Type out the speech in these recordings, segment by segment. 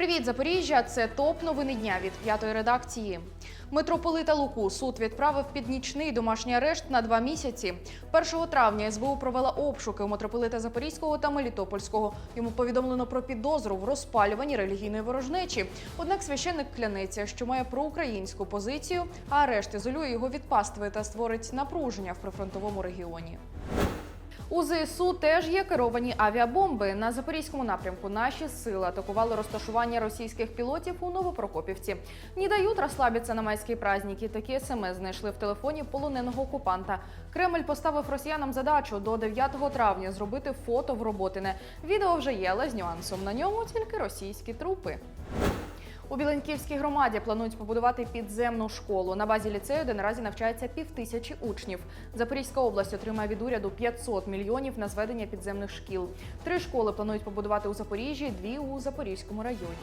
Привіт, Запоріжжя! Це топ новини дня від п'ятої редакції. Митрополита Луку суд відправив під нічний домашній арешт на два місяці. 1 травня СБУ провела обшуки у митрополита Запорізького та Мелітопольського. Йому повідомлено про підозру в розпалюванні релігійної ворожнечі. Однак священник клянеться, що має проукраїнську позицію, а арешт ізолює його від пастви та створить напруження в прифронтовому регіоні. У ЗСУ теж є керовані авіабомби. На запорізькому напрямку наші сили атакували розташування російських пілотів у Новопрокопівці. Не дають розслабитися на майські праздники. Такі смс знайшли в телефоні полоненого окупанта. Кремль поставив росіянам задачу до 9 травня зробити фото в роботине. Відео вже є, але з нюансом. На ньому тільки російські трупи. У Біленківській громаді планують побудувати підземну школу. На базі ліцею, де наразі навчається півтисячі учнів. Запорізька область отримає від уряду 500 мільйонів на зведення підземних шкіл. Три школи планують побудувати у Запоріжжі, дві у Запорізькому районі.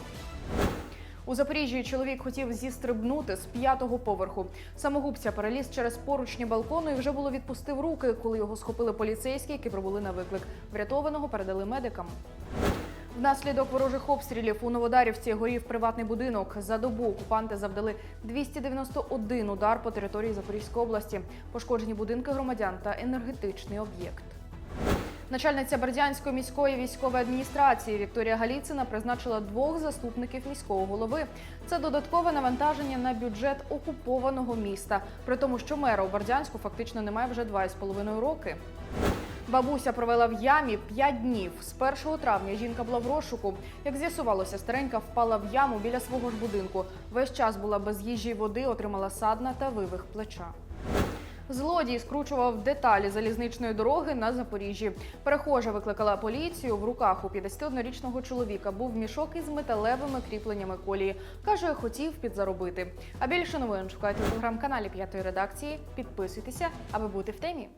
У Запоріжжі чоловік хотів зістрибнути з п'ятого поверху. Самогубця переліз через поручні балкону і вже було відпустив руки, коли його схопили поліцейські, які прибули на виклик. Врятованого передали медикам. Внаслідок ворожих обстрілів у Новодарівці горів приватний будинок. За добу окупанти завдали 291 удар по території Запорізької області. Пошкоджені будинки громадян та енергетичний об'єкт. Начальниця Бердянської міської військової адміністрації Вікторія Галіцина призначила двох заступників міського голови. Це додаткове навантаження на бюджет окупованого міста, при тому, що мера у Бердянську фактично немає вже два із половиною роки. Бабуся провела в ямі 5 днів. З 1 травня жінка була в розшуку. Як з'ясувалося, старенька впала в яму біля свого ж будинку. Весь час була без їжі й води, отримала садна та вивих плеча. Злодій скручував деталі залізничної дороги на Запоріжжі. Перехожа викликала поліцію. В руках у 51-річного чоловіка був мішок із металевими кріпленнями колії. Каже, хотів підзаробити. А більше новин шукайте у телеграм-каналі п'ятої редакції. Підписуйтеся, аби бути в темі.